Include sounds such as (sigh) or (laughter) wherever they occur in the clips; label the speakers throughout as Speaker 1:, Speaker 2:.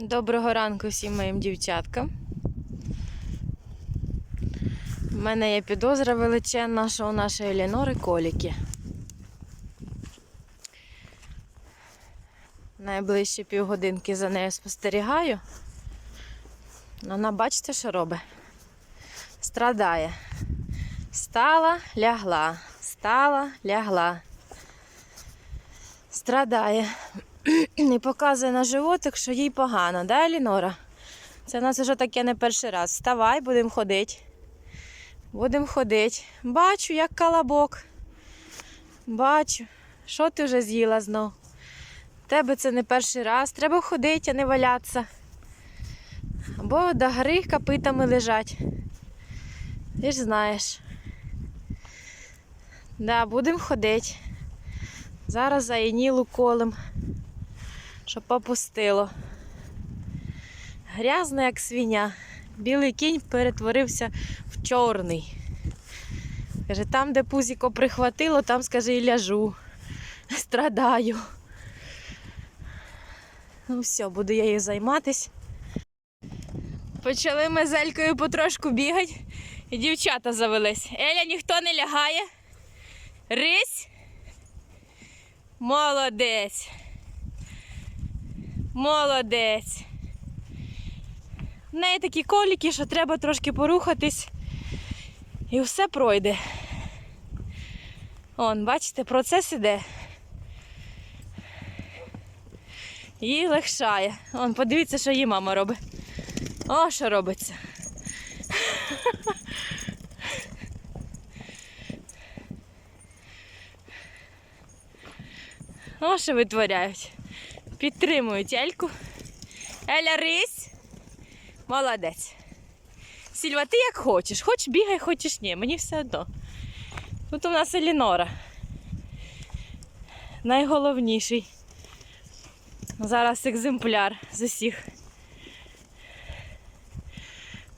Speaker 1: Доброго ранку всім моїм дівчаткам. У мене є підозра величезна, що у нашої Елінори коліки. Найближчі півгодинки за нею спостерігаю. Вона бачите, що робить? Страдає. Стала, лягла, стала, лягла. Страдає. І показує на животик, що їй погано, да, Елінора? Це в нас вже таке не перший раз. Вставай, будемо ходити. Будемо ходити. Бачу, як колобок. Бачу. Що ти вже з'їла знов? Тебе це не перший раз. Треба ходити, а не валятися. Або до гори копитами лежать. Ти ж знаєш. Да, будемо ходити. Зараз за Енілу колем щоб попустило. Грязна, як свиня. Білий кінь перетворився в чорний. Каже, там, де пузіко прихватило, там, скаже, і ляжу. Страдаю. Ну все, буду я її займатись. Почали ми з Елькою потрошку бігати, і дівчата завелись. Еля, ніхто не лягає. Рись. Молодець. Молодець. В неї такі коліки, що треба трошки порухатись і все пройде. Он, бачите, процес іде. Їй легшає. Он, подивіться, що її мама робить. О, що робиться. О, що витворяють. Підтримують Ельку. Еля рись. Молодець. Сільва, ти як хочеш. Хоч бігай, хочеш ні. Мені все одно. Тут у нас Елінора. Найголовніший. Зараз екземпляр з усіх.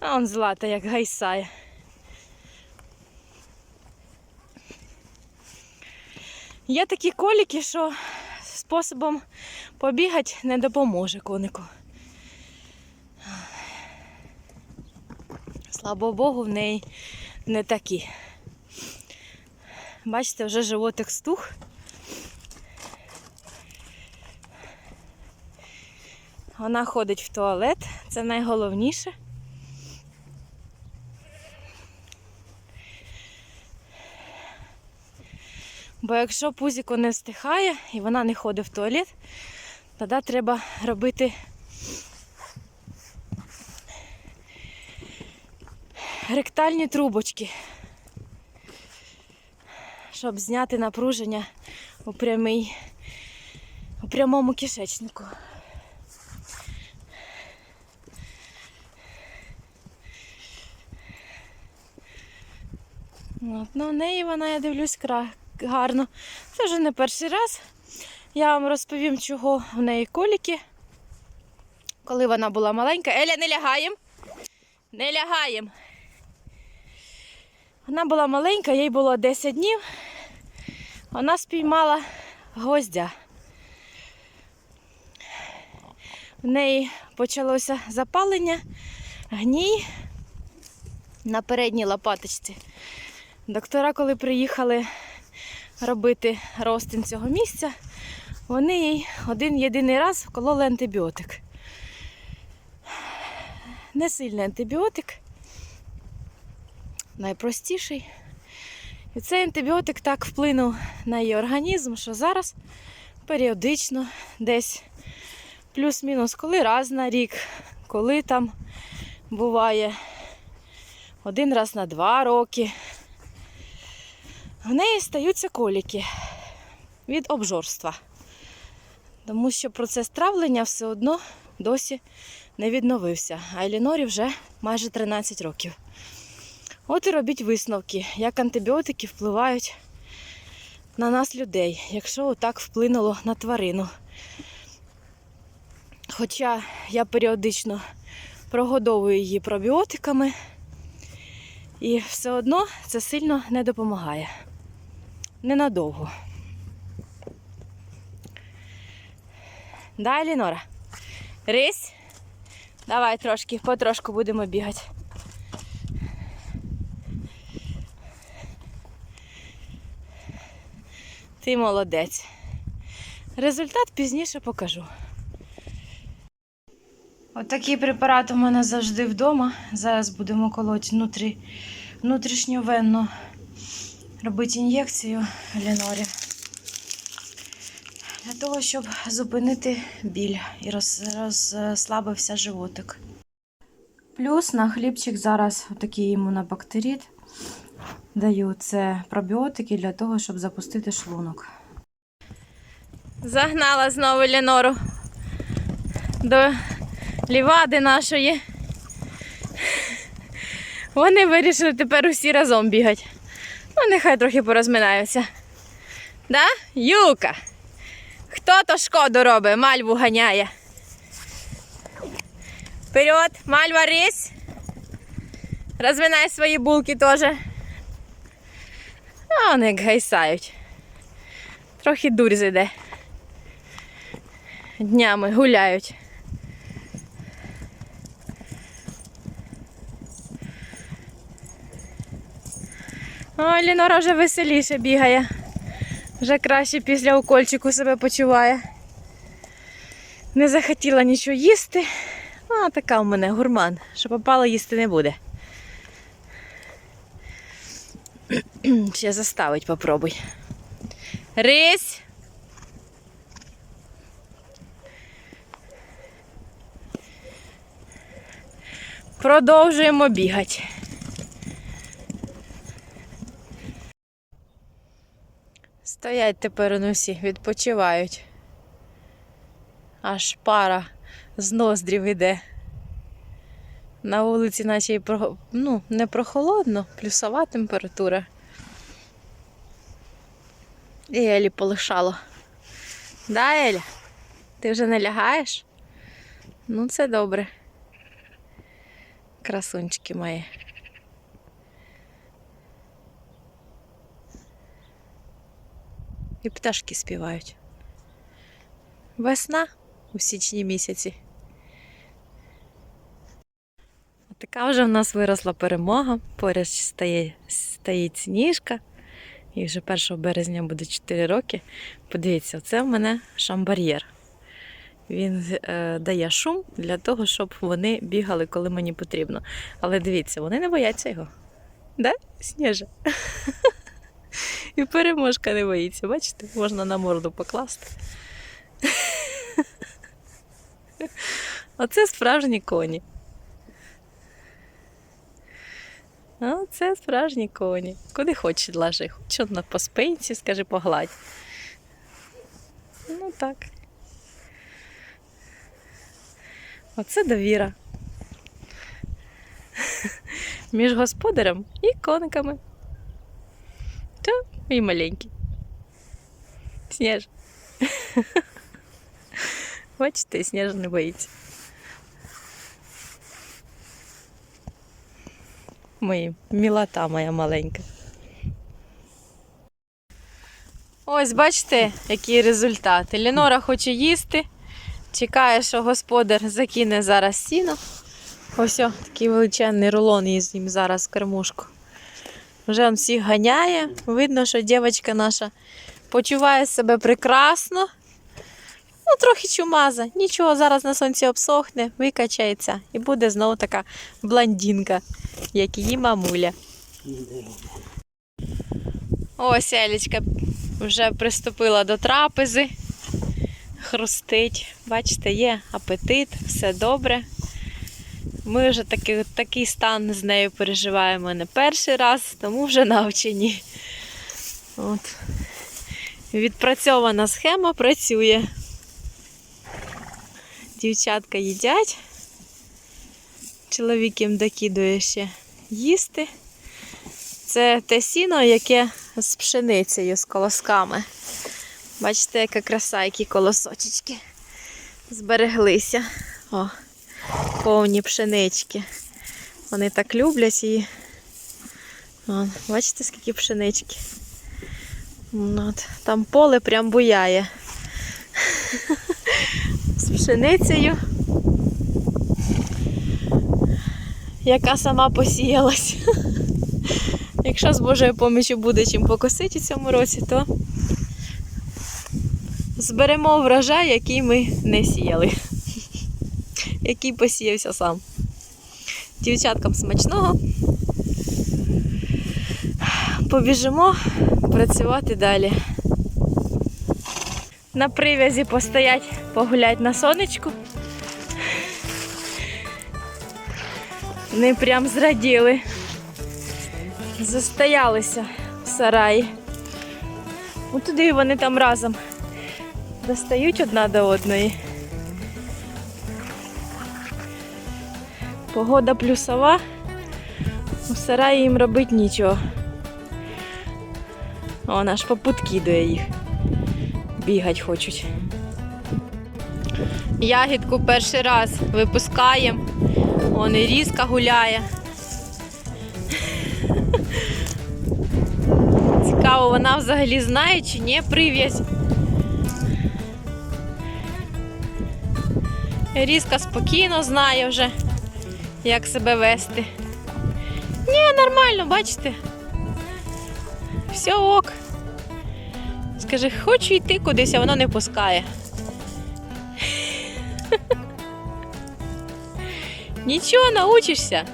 Speaker 1: А он злата як гайсає. Є такі коліки, що способом побігати не допоможе конику. Слава Богу, в неї не такі. Бачите, вже животик стух. Вона ходить в туалет, це найголовніше. Бо якщо пузіко не встихає і вона не ходить в туалет, тоді треба робити ректальні трубочки, щоб зняти напруження у, прямий, у прямому кишечнику. От, ну, в неї вона, я дивлюсь, кра... гарно. Це вже не перший раз. Я вам розповім, чого в неї коліки. Коли вона була маленька. Еля, не лягаємо. Не лягаємо. Вона була маленька, їй було 10 днів. Вона спіймала гвоздя. В неї почалося запалення, гній на передній лопаточці. Доктора, коли приїхали робити розтин цього місця, вони їй один єдиний раз вкололи антибіотик. Не сильний антибіотик, найпростіший. І цей антибіотик так вплинув на її організм, що зараз періодично десь плюс-мінус, коли раз на рік, коли там буває один раз на два роки. В неї стаються коліки від обжорства. Тому що процес травлення все одно досі не відновився. А Елінорі вже майже 13 років. От і робіть висновки, як антибіотики впливають на нас, людей, якщо отак вплинуло на тварину. Хоча я періодично прогодовую її пробіотиками, і все одно це сильно не допомагає. Ненадовго. Да, Елінора? Рись? Давай трошки, потрошку будемо бігати. Ти молодець. Результат пізніше покажу. Отакий препарат у мене завжди вдома. Зараз будемо колоти внутрі, внутрішньовенно робити ін'єкцію Ленорі. Для того, щоб зупинити біль і роз, розслабився животик. Плюс на хлібчик зараз такий імунобактерит. Даю це пробіотики для того, щоб запустити шлунок. Загнала знову Ленору до лівади нашої. Вони вирішили тепер усі разом бігати. Ну, нехай трохи порозминаються. Да? Юка? Хто то шкоду робить? Мальву ганяє. Вперед, мальва рись. Розминай свої булки теж. А вони гайсають. Трохи дурь зайде. Днями гуляють. Ой, Лінора вже веселіше бігає. Вже краще після укольчику себе почуває. Не захотіла нічого їсти. А така у мене гурман, що попало їсти не буде. (clears throat) Ще заставить, попробуй. Рись. Продовжуємо бігати. Стоять тепер вони всі, відпочивають. Аж пара з ноздрів іде. На вулиці, наче і ну, не прохолодно, плюсова температура. І Елі полишало. Да, Еля? Ти вже не лягаєш? Ну, це добре. Красунчики мої. І пташки співають. Весна у січні місяці. Така вже в нас виросла перемога. Поряд стає, стоїть сніжка. І вже 1 березня буде 4 роки. Подивіться, це в мене шамбар'єр. Він е, дає шум для того, щоб вони бігали, коли мені потрібно. Але дивіться, вони не бояться його. Да? Сніже. (laughs) І переможка не боїться. Бачите, можна на морду покласти. Оце справжні коні. А це справжні коні. Куди хочеш лажи. Хоч на по спинці, скажи, погладь. Ну так. Оце довіра. Між господарем і кониками. І маленький. Сніж. Бачите, (laughs) сніж не боїться. Мої мілота моя маленька. Ось бачите, який результат. Елінора хоче їсти. Чекає, що господар закине зараз сіно. Ось о, такий величезний рулон їм зараз в кормушку. Вже він всіх ганяє. Видно, що дівчинка наша почуває себе прекрасно. Ну, трохи чумаза. Нічого, зараз на сонці обсохне, викачається і буде знову така блондинка, як її мамуля. Ось Елічка вже приступила до трапези. Хрустить. Бачите, є апетит, все добре. Ми вже такий, такий стан з нею переживаємо не перший раз, тому вже навчені. От. Відпрацьована схема працює. Дівчатка їдять. Чоловік їм докидує ще їсти. Це те сіно, яке з пшеницею, з колосками. Бачите, яка краса, які колосочечки збереглися. О, повні пшенички. Вони так люблять її. О, бачите, скільки пшенички. От, там поле прям буяє. З пшеницею. яка сама посіялась. Якщо з Божою помічю буде чим покосити у цьому році, то зберемо врожай, який ми не сіяли, який посіявся сам. Дівчаткам смачного. Побіжимо працювати далі. На прив'язі постоять, погулять на сонечку. Вони прям зраділи. Застоялися в сараї. Ну туди вони там разом достають одна до одної. Погода плюсова. У сараї їм робити нічого. О, наш попут кидає їх. Бігать хочуть. Ягідку перший раз випускаємо. Он і різка гуляє. Цікаво, вона взагалі знає чи ні прив'язь. Різка спокійно знає вже, як себе вести. Ні, нормально, бачите? Все ок. Скажи, хочу йти кудись, а воно не пускає. (laughs) Нічого, научишся.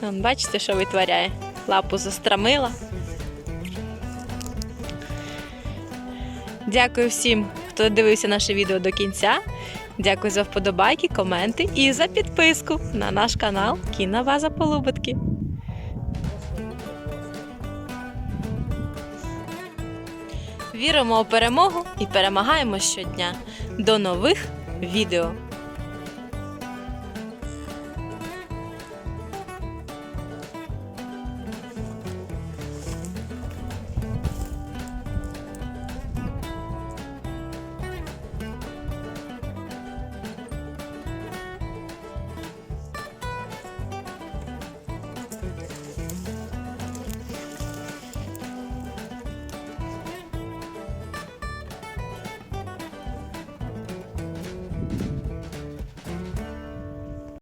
Speaker 1: Вон, бачите, що витворяє? Лапу застрамила. Дякую всім, хто дивився наше відео до кінця. Дякую за вподобайки, коменти і за підписку на наш канал Кіна База Полубитки. Віримо у перемогу і перемагаємо щодня. До нових відео!